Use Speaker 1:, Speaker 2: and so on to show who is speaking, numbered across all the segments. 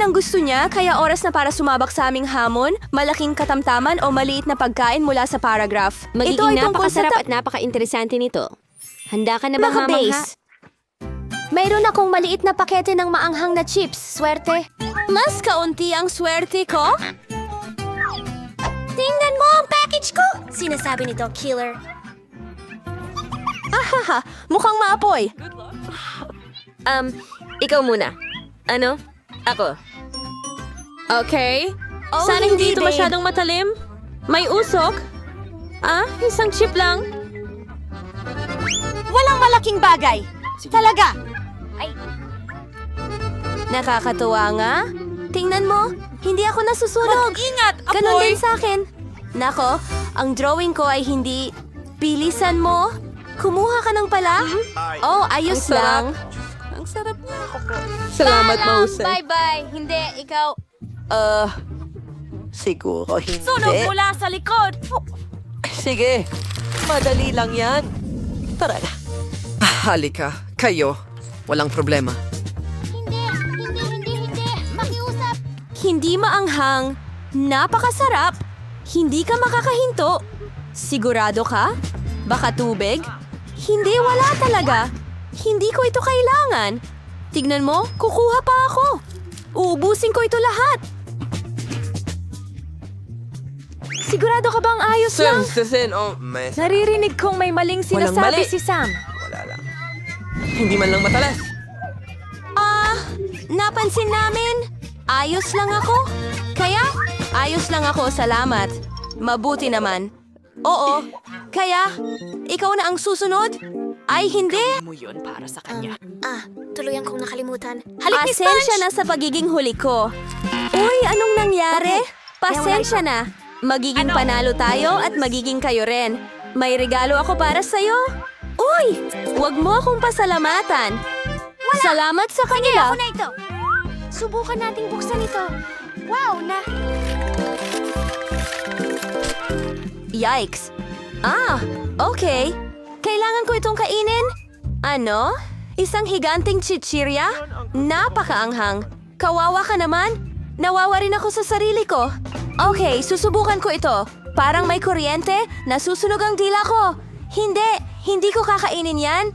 Speaker 1: rin ang gusto niya, kaya oras na para sumabak sa aming hamon, malaking katamtaman o maliit na pagkain mula sa paragraph.
Speaker 2: Magiging
Speaker 1: Ito ay tungkol sa
Speaker 2: napakasarap at napaka-interesante nito. Handa ka na bang mamangha?
Speaker 1: Naka-base. Mayroon akong maliit na pakete ng maanghang na chips. Swerte. Mas kaunti ang swerte ko?
Speaker 3: Tingnan mo ang package ko! Sinasabi nito, killer.
Speaker 1: Ahaha, mukhang maapoy.
Speaker 2: Um, ikaw muna. Ano? Ako.
Speaker 4: Okay.
Speaker 1: Oh,
Speaker 4: Sana hindi, ito
Speaker 1: babe.
Speaker 4: masyadong matalim. May usok. Ah, isang chip lang.
Speaker 3: Walang malaking bagay. Talaga.
Speaker 1: Nakakatuwa nga. Tingnan mo, hindi ako nasusunog.
Speaker 3: Ingat,
Speaker 1: Ganon din sa akin. Nako, ang drawing ko ay hindi... Bilisan mo. Kumuha ka ng pala. Oh, ayos
Speaker 4: Ang
Speaker 1: lang.
Speaker 4: Ang sarap niya. Salamat, mahusay.
Speaker 1: Bye-bye. Hindi, ikaw...
Speaker 5: Ah, siguro hindi.
Speaker 3: Sunog mula sa likod.
Speaker 5: Sige, madali lang yan. Tara na.
Speaker 6: Ah, Halika, kayo. Walang problema.
Speaker 3: Hindi, hindi, hindi, hindi. Makiusap.
Speaker 1: Hindi maanghang. Napakasarap. Hindi ka makakahinto. Sigurado ka? Baka tubig? Hindi, wala talaga. Hindi ko ito kailangan. Tignan mo, kukuha pa ako. Uubusin ko ito lahat. Sigurado ka bang ayos lang?
Speaker 6: Sin, oh, may...
Speaker 1: Naririnig kong may maling
Speaker 6: Walang mali.
Speaker 1: si Sam.
Speaker 6: Wala lang. Hindi man lang matalas.
Speaker 1: Ah, napansin namin. Ayos lang ako. Kaya, ayos lang ako, salamat. Mabuti naman. Oo, kaya, ikaw na ang susunod? Ay, hindi.
Speaker 3: Ah, tuluyan kong nakalimutan. Halik ni
Speaker 1: Pasensya
Speaker 3: Sponge!
Speaker 1: na sa pagiging huli ko. Uy, anong nangyari? Pasensya na. Magiging panalo tayo at magiging kayo rin. May regalo ako para sa'yo. Uy, wag mo akong pasalamatan. Salamat sa kanila.
Speaker 3: Ako na ito. Subukan nating buksan ito. Wow, na...
Speaker 1: Yikes! Ah, okay. Kailangan ko itong kainin? Ano? Isang higanting chichirya? Napakaanghang. Kawawa ka naman? Nawawa rin ako sa sarili ko. Okay, susubukan ko ito. Parang may kuryente, nasusunog ang dila ko. Hindi, hindi ko kakainin yan.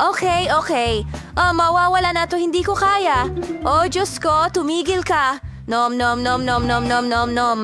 Speaker 1: Okay, okay. Ah, mawawala na to, hindi ko kaya. Oh, Diyos ko, tumigil ka. Nom nom nom nom nom nom nom nom.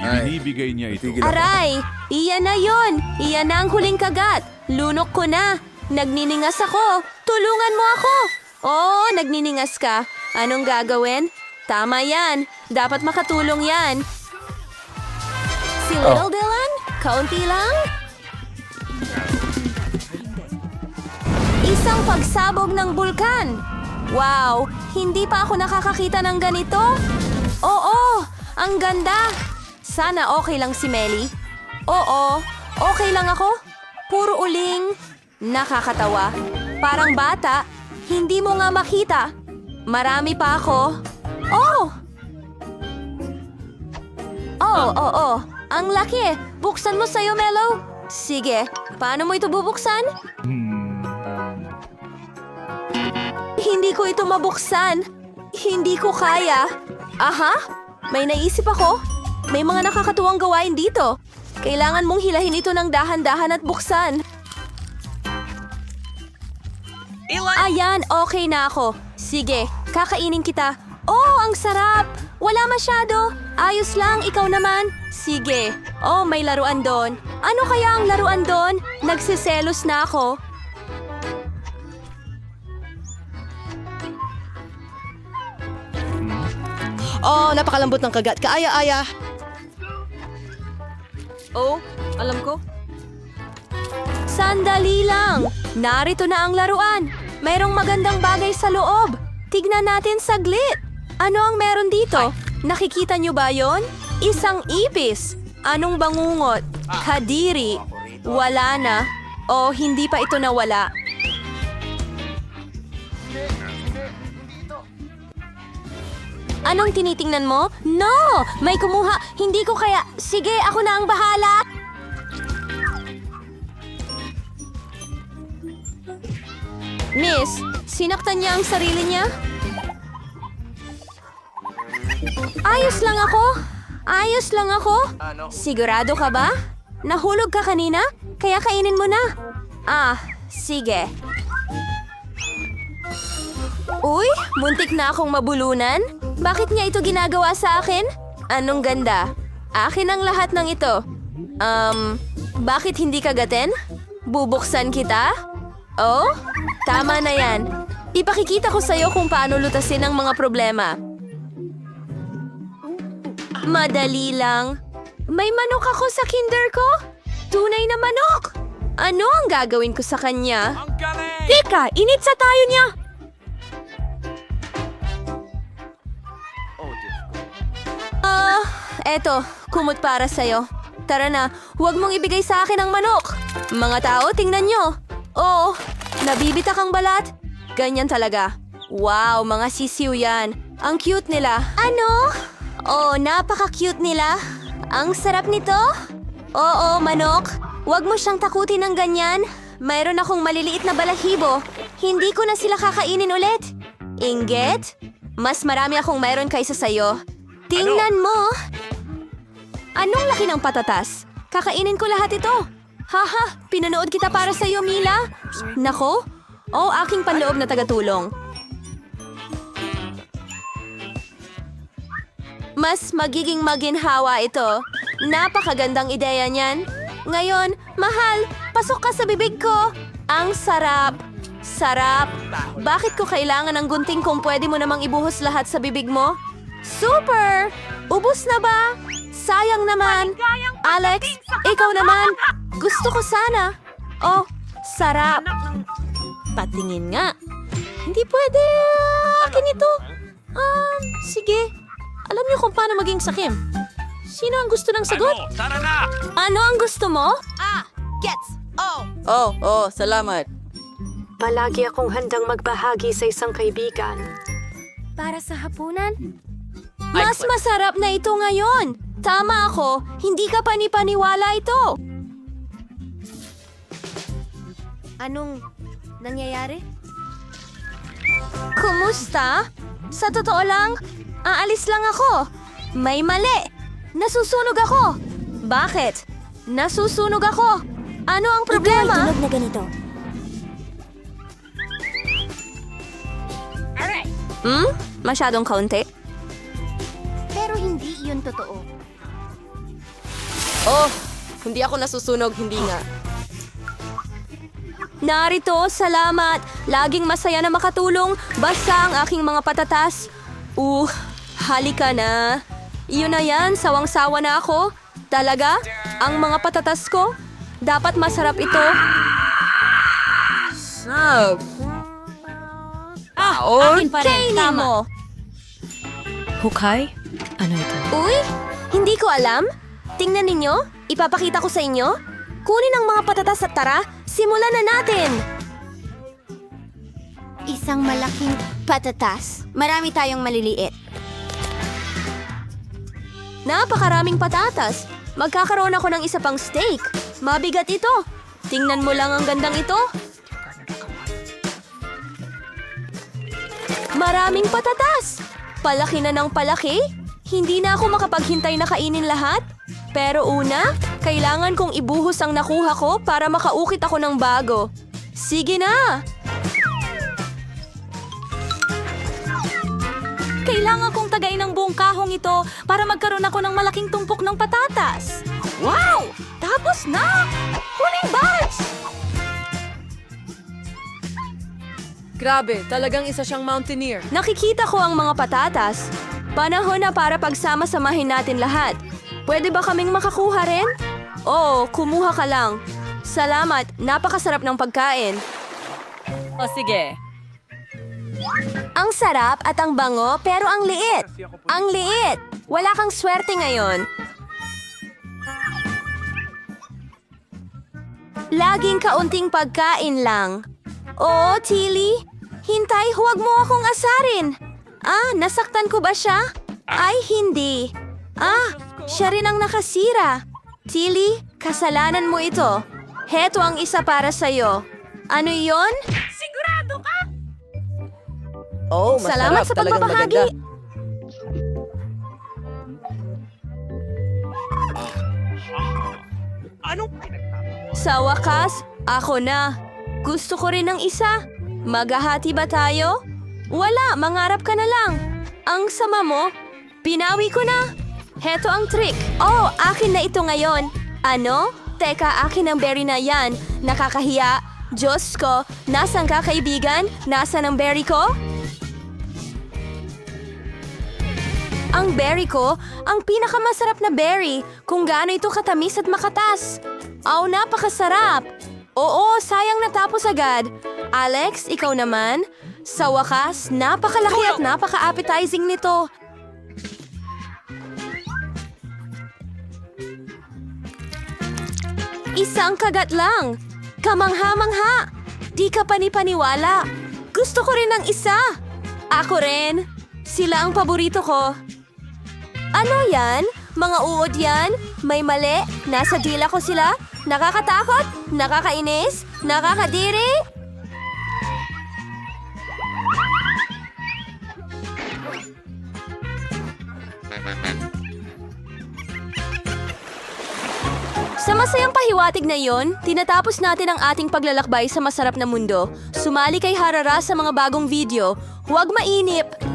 Speaker 7: Ibinibigay niya ito.
Speaker 1: Aray! Iyan na yon! Iyan na ang huling kagat! Lunok ko na! Nagniningas ako! Tulungan mo ako! Oo, nagniningas ka. Anong gagawin? Tama yan. Dapat makatulong yan. Si Little Dylan? Kaunti lang? Isang pagsabog ng bulkan. Wow! Hindi pa ako nakakakita ng ganito. Oo! Ang ganda! Sana okay lang si Melly. Oo, okay lang ako. Puro uling. Nakakatawa. Parang bata. Hindi mo nga makita. Marami pa ako. Oh! Oh, oh, oh. Ang laki. Buksan mo sa'yo, Melo. Sige. Paano mo ito bubuksan? Hindi ko ito mabuksan. Hindi ko kaya. Aha, may naisip ako. May mga nakakatuwang gawain dito. Kailangan mong hilahin ito ng dahan-dahan at buksan. Ayan, okay na ako. Sige, kakainin kita. Oh, ang sarap! Wala masyado. Ayos lang, ikaw naman. Sige. Oh, may laruan doon. Ano kaya ang laruan doon? Nagsiselos na ako.
Speaker 5: Oh, napakalambot ng kagat. Kaaya-aya.
Speaker 4: Oh, alam ko.
Speaker 1: Sandali lang! Narito na ang laruan. Mayroong magandang bagay sa loob. Tignan natin saglit. Ano ang meron dito? Nakikita niyo ba yon? Isang ipis. Anong bangungot? Kadiri. Wala na. O hindi pa ito nawala. Anong tinitingnan mo? No! May kumuha. Hindi ko kaya... Sige, ako na ang bahala. Miss, sinaktan niya ang sarili niya? Ayos lang ako. Ayos lang ako. Sigurado ka ba? Nahulog ka kanina? Kaya kainin mo na. Ah, sige. Uy, muntik na akong mabulunan. Bakit niya ito ginagawa sa akin? Anong ganda? Akin ang lahat ng ito. Um, bakit hindi kagatin? Bubuksan kita? Oh, tama na yan. Ipakikita ko sa'yo kung paano lutasin ang mga problema. Madali lang. May manok ako sa kinder ko? Tunay na manok! Ano ang gagawin ko sa kanya? Teka, initsa tayo niya! Ah, eto, kumot para sa'yo. Tara na, huwag mong ibigay sa akin ang manok. Mga tao, tingnan nyo. Oo, nabibitak ang balat. Ganyan talaga. Wow, mga sisiw yan. Ang cute nila. Ano? Oh, napaka-cute nila. Ang sarap nito. Oo, manok. Huwag mo siyang takutin ng ganyan. Mayroon akong maliliit na balahibo. Hindi ko na sila kakainin ulit. Inget? Mas marami akong mayroon kaysa sayo. Tingnan mo! Anong laki ng patatas? Kakainin ko lahat ito. Haha, pinanood kita para sa'yo, Mila. Nako, o aking panloob na tagatulong. Mas magiging maginhawa ito. Napakagandang ideya niyan. Ngayon, mahal, pasok ka sa bibig ko. Ang sarap. Sarap. Bakit ko kailangan ng gunting kung pwede mo namang ibuhos lahat sa bibig mo? Super! Ubus na ba? Sayang naman. Alex, ikaw naman. Gusto ko sana. Oh, sarap.
Speaker 4: Patingin nga. Hindi pwede. Akin ito. Um, sige. Alam niyo kung paano maging sakim. Sino ang gusto ng sagot?
Speaker 1: Ano ang gusto mo?
Speaker 5: Oh, oh, salamat.
Speaker 7: Palagi akong handang magbahagi sa isang kaibigan.
Speaker 3: Para sa hapunan?
Speaker 1: Mas masarap na ito ngayon. Tama ako. Hindi ka panipaniwala ito.
Speaker 3: Anong nangyayari?
Speaker 1: Kumusta? Sa totoo lang, aalis lang ako. May mali. Nasusunog ako. Bakit? Nasusunog ako. Ano ang problema?
Speaker 3: na ganito.
Speaker 1: Hmm? Masyadong kaunti?
Speaker 3: Pero hindi yun totoo.
Speaker 5: Oh, hindi ako nasusunog, hindi nga.
Speaker 1: Narito, salamat. Laging masaya na makatulong. Basta ang aking mga patatas. Uh, halika na. Iyon na yan, sawang-sawa na ako. Talaga? Ang mga patatas ko? Dapat masarap ito.
Speaker 6: Sab.
Speaker 4: Ah, akin pa rin.
Speaker 1: Kainin
Speaker 4: Tama.
Speaker 1: mo.
Speaker 7: Hukay? Ano ito?
Speaker 1: Uy, hindi ko alam. Tingnan ninyo, ipapakita ko sa inyo. Kunin ang mga patatas at tara, simulan na natin.
Speaker 3: Isang malaking patatas. Marami tayong maliliit.
Speaker 1: Napakaraming patatas. Magkakaroon ako ng isa pang steak. Mabigat ito. Tingnan mo lang ang gandang ito. Maraming patatas. Palaki na ng palaki. Hindi na ako makapaghintay na kainin lahat. Pero una, kailangan kong ibuhos ang nakuha ko para makaukit ako ng bago. Sige na!
Speaker 4: Kailangan kong tagain ang buong kahong ito para magkaroon ako ng malaking tumpok ng patatas. Wow! Tapos na! Huling batch!
Speaker 6: Grabe, talagang isa siyang mountaineer.
Speaker 1: Nakikita ko ang mga patatas. Panahon na para pagsama-samahin natin lahat. Pwede ba kaming makakuha rin? Oo, kumuha ka lang. Salamat, napakasarap ng pagkain.
Speaker 4: O sige.
Speaker 1: Ang sarap at ang bango pero ang liit. Ang liit. Wala kang swerte ngayon. Laging kaunting pagkain lang. Oo, Tilly. Hintay, huwag mo akong asarin. Ah, nasaktan ko ba siya? Ay, hindi. Ah, siya rin ang nakasira. Tilly, kasalanan mo ito. Heto ang isa para sa'yo. Ano yon?
Speaker 5: Oh,
Speaker 1: Salamat masarap. sa
Speaker 5: Talagang
Speaker 1: pagbabahagi.
Speaker 5: maganda.
Speaker 1: Sa wakas, ako na. Gusto ko rin ng isa. Maghahati ba tayo? Wala, mangarap ka na lang. Ang sama mo, pinawi ko na. Heto ang trick. Oh, akin na ito ngayon. Ano? Teka, akin ang berry na yan. Nakakahiya. Diyos ko, nasan ka kaibigan? Nasan ang berry ko? Ang berry ko, ang pinakamasarap na berry, kung gaano ito katamis at makatas. Aw, napakasarap! Oo, sayang natapos agad. Alex, ikaw naman? Sa wakas, napakalaki at napaka-appetizing nito. Isang kagat lang. Kamangha-mangha. Di ka panipaniwala. Gusto ko rin ng isa. Ako rin. Sila ang paborito ko. Ano yan? Mga uod yan? May mali? Nasa dila ko sila? Nakakatakot? Nakakainis? Nakakadiri? Sa masayang pahiwatig na yon, tinatapos natin ang ating paglalakbay sa masarap na mundo. Sumali kay Harara sa mga bagong video. Huwag mainip!